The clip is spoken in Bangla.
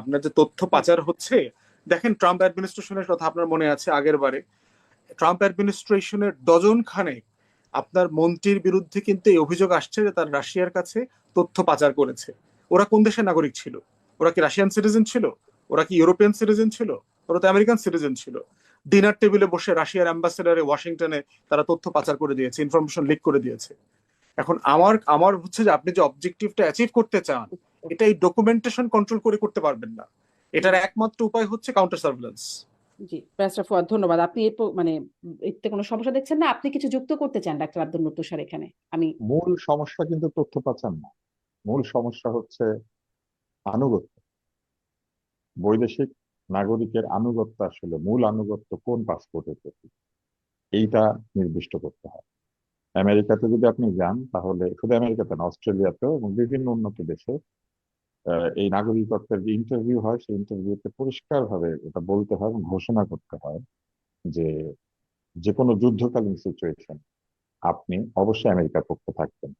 আপনার যে তথ্য পাচার হচ্ছে, দেখেন ট্রাম্প অ্যাডমিনিস্ট্রেশনের কথা আপনার মনে আছে আগের বারে। ট্রাম্প অ্যাডমিনিস্ট্রেশনের ডজন খানে আপনার মন্ত্রীর বিরুদ্ধে কিন্তু এই অভিযোগ আসছে যে তার রাশিয়ার কাছে তথ্য পাচার করেছে। ওরা কোন দেশের নাগরিক ছিল? ওরা কি রাশিয়ান সিটিজেন ছিল? ওরা কি ইউরোপিয়ান সিটিজেন ছিল? ওরা তো আমেরিকান সিটিজেন ছিল। ডিনার টেবিলে বসে রাশিয়ার অ্যাম্বাসেডারে ওয়াশিংটনে তারা তথ্য পাচার করে দিয়েছে ইনফরমেশন লিক করে দিয়েছে। এখন আমার আমার হচ্ছে যে আপনি যে অবজেক্টিভটা অ্যাচিভ করতে চান এটা এই ডকুমেন্টেশন কন্ট্রোল করে করতে পারবেন না। এটার একমাত্র উপায় হচ্ছে counter surveillance ji barrister Fuad ধন্যবাদ। আপনি মানে এতে কোনো সমস্যা দেখছেন না? আপনি কিছু যুক্ত করতে চান ডাক্তার আব্দুল স্যার এখানে? আমি মূল সমস্যা কিন্তু তথ্য পাচার না। মূল সমস্যা হচ্ছে আনুগত্য। বৈদেশিক নাগরিকের আনুগত্য আসলে মূল আনুগত্য কোন পাসপোর্টের প্রতি? এইটা নির্দিষ্ট করতে হয়। আমেরিকাতে যদি আপনি যান তাহলে শুধু আমেরিকাতে না অস্ট্রেলিয়াতেও এবং বিভিন্ন উন্নত দেশে এই নাগরিকত্বের যে ইন্টারভিউ হয়, সেই ইন্টারভিউতে পরিষ্কারভাবে এটা বলতে হয় এবং ঘোষণা করতে হয় যে যে কোনো যুদ্ধকালীন সিচুয়েশন আপনি অবশ্যই আমেরিকার পক্ষে থাকবেন।